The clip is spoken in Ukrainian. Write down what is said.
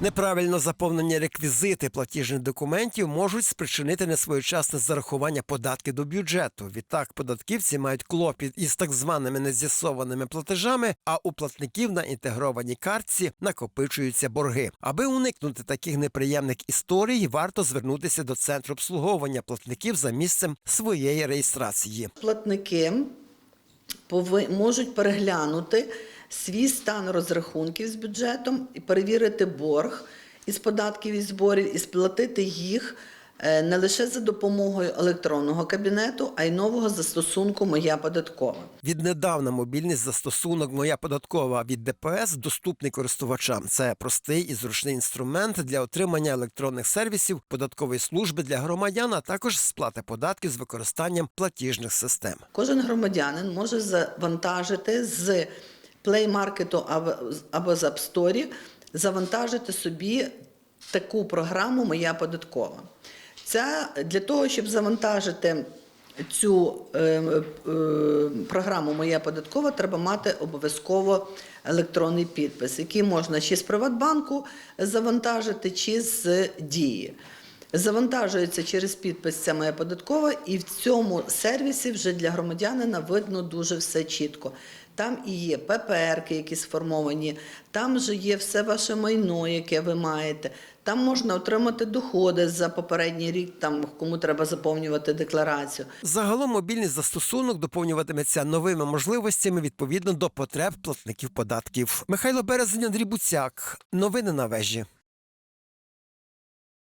Неправильно заповнені реквізити платіжних документів можуть спричинити несвоєчасне зарахування податків до бюджету. Відтак податківці мають клопіт із так званими нез'ясованими платежами, а у платників на інтегрованій картці накопичуються борги. Аби уникнути таких неприємних історій, варто звернутися до центру обслуговування платників за місцем своєї реєстрації. Платники пови- можуть переглянути свій стан розрахунків з бюджетом і перевірити борг із податків і зборів, і сплатити їх е, не лише за допомогою електронного кабінету, а й нового застосунку Моя податкова. Віднедавна мобільний застосунок Моя податкова від ДПС доступний користувачам. Це простий і зручний інструмент для отримання електронних сервісів податкової служби для громадян, а також сплати податків з використанням платіжних систем. Кожен громадянин може завантажити з Play Market або, з App Store, завантажити собі таку програму Моя податкова. Це для того, щоб завантажити цю е, е, програму Моя податкова, треба мати обов'язково електронний підпис, який можна чи з Приватбанку завантажити, чи з дії. Завантажується через підпис ця моя податкова, і в цьому сервісі вже для громадянина видно дуже все чітко. Там і є ППР, які сформовані, там же є все ваше майно, яке ви маєте. Там можна отримати доходи за попередній рік, там кому треба заповнювати декларацію. Загалом мобільний застосунок доповнюватиметься новими можливостями відповідно до потреб платників податків. Михайло Березень, Андрій Буцяк. Новини на вежі.